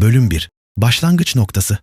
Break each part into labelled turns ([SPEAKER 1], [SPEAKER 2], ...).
[SPEAKER 1] Bölüm 1 Başlangıç noktası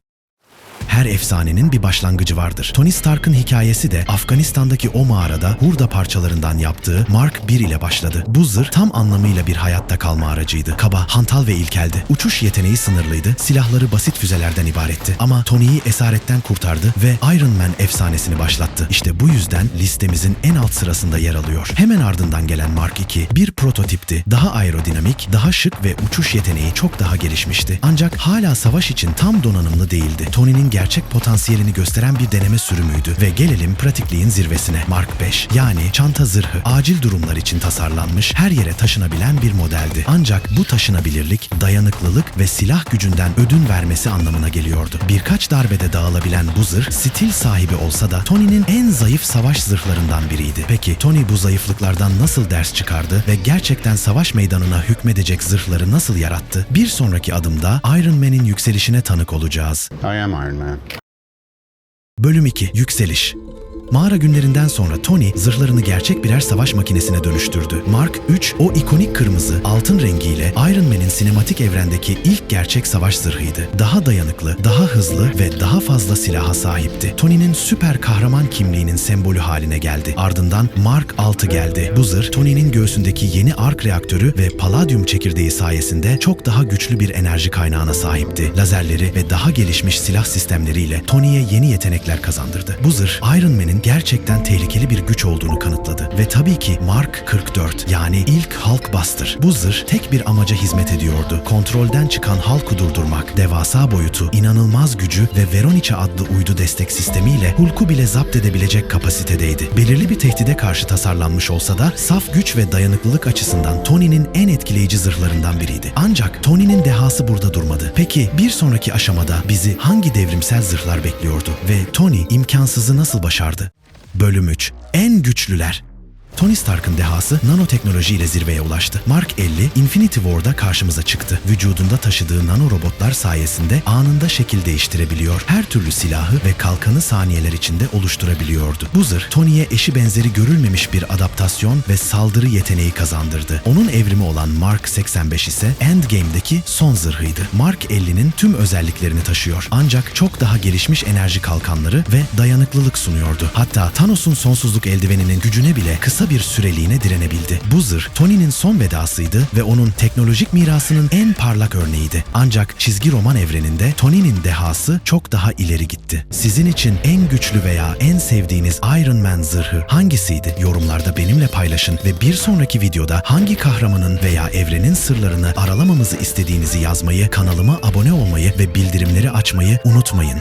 [SPEAKER 1] her efsanenin bir başlangıcı vardır. Tony Stark'ın hikayesi de Afganistan'daki o mağarada hurda parçalarından yaptığı Mark 1 ile başladı. Bu zırh tam anlamıyla bir hayatta kalma aracıydı. Kaba, hantal ve ilkeldi. Uçuş yeteneği sınırlıydı. Silahları basit füzelerden ibaretti. Ama Tony'yi esaretten kurtardı ve Iron Man efsanesini başlattı. İşte bu yüzden listemizin en alt sırasında yer alıyor. Hemen ardından gelen Mark 2 bir prototipti. Daha aerodinamik, daha şık ve uçuş yeteneği çok daha gelişmişti. Ancak hala savaş için tam donanımlı değildi. Tony'nin gerçek potansiyelini gösteren bir deneme sürümüydü ve gelelim pratikliğin zirvesine. Mark 5 yani çanta zırhı acil durumlar için tasarlanmış, her yere taşınabilen bir modeldi. Ancak bu taşınabilirlik, dayanıklılık ve silah gücünden ödün vermesi anlamına geliyordu. Birkaç darbede dağılabilen bu zırh stil sahibi olsa da Tony'nin en zayıf savaş zırhlarından biriydi. Peki Tony bu zayıflıklardan nasıl ders çıkardı ve gerçekten savaş meydanına hükmedecek zırhları nasıl yarattı? Bir sonraki adımda Iron Man'in yükselişine tanık olacağız.
[SPEAKER 2] I am Iron Man.
[SPEAKER 1] Bölüm 2 Yükseliş Mağara günlerinden sonra Tony zırhlarını gerçek birer savaş makinesine dönüştürdü. Mark 3 o ikonik kırmızı altın rengiyle Iron Man'in sinematik evrendeki ilk gerçek savaş zırhıydı. Daha dayanıklı, daha hızlı ve daha fazla silaha sahipti. Tony'nin süper kahraman kimliğinin sembolü haline geldi. Ardından Mark 6 geldi. Bu zırh Tony'nin göğsündeki yeni ark reaktörü ve paladyum çekirdeği sayesinde çok daha güçlü bir enerji kaynağına sahipti. Lazerleri ve daha gelişmiş silah sistemleriyle Tony'ye yeni yetenekler kazandırdı. Bu zırh Iron Man'in gerçekten tehlikeli bir güç olduğunu kanıtladı. Ve tabii ki Mark 44 yani ilk Hulkbuster. Bu zırh tek bir amaca hizmet ediyordu. Kontrolden çıkan Hulk'u durdurmak. Devasa boyutu, inanılmaz gücü ve Veronice adlı uydu destek sistemiyle Hulk'u bile zapt edebilecek kapasitedeydi. Belirli bir tehdide karşı tasarlanmış olsa da saf güç ve dayanıklılık açısından Tony'nin en etkileyici zırhlarından biriydi. Ancak Tony'nin dehası burada durmadı. Peki bir sonraki aşamada bizi hangi devrimsel zırhlar bekliyordu ve Tony imkansızı nasıl başardı? Bölüm 3 En güçlüler Tony Stark'ın dehası nanoteknolojiyle zirveye ulaştı. Mark 50, Infinity War'da karşımıza çıktı. Vücudunda taşıdığı nanorobotlar sayesinde anında şekil değiştirebiliyor. Her türlü silahı ve kalkanı saniyeler içinde oluşturabiliyordu. Bu zırh, Tony'ye eşi benzeri görülmemiş bir adaptasyon ve saldırı yeteneği kazandırdı. Onun evrimi olan Mark 85 ise Endgame'deki son zırhıydı. Mark 50'nin tüm özelliklerini taşıyor. Ancak çok daha gelişmiş enerji kalkanları ve dayanıklılık sunuyordu. Hatta Thanos'un sonsuzluk eldiveninin gücüne bile bir süreliğine direnebildi. Bu zırh Tony'nin son vedasıydı ve onun teknolojik mirasının en parlak örneğiydi. Ancak çizgi roman evreninde Tony'nin dehası çok daha ileri gitti. Sizin için en güçlü veya en sevdiğiniz Iron Man zırhı hangisiydi? Yorumlarda benimle paylaşın ve bir sonraki videoda hangi kahramanın veya evrenin sırlarını aralamamızı istediğinizi yazmayı, kanalıma abone olmayı ve bildirimleri açmayı unutmayın.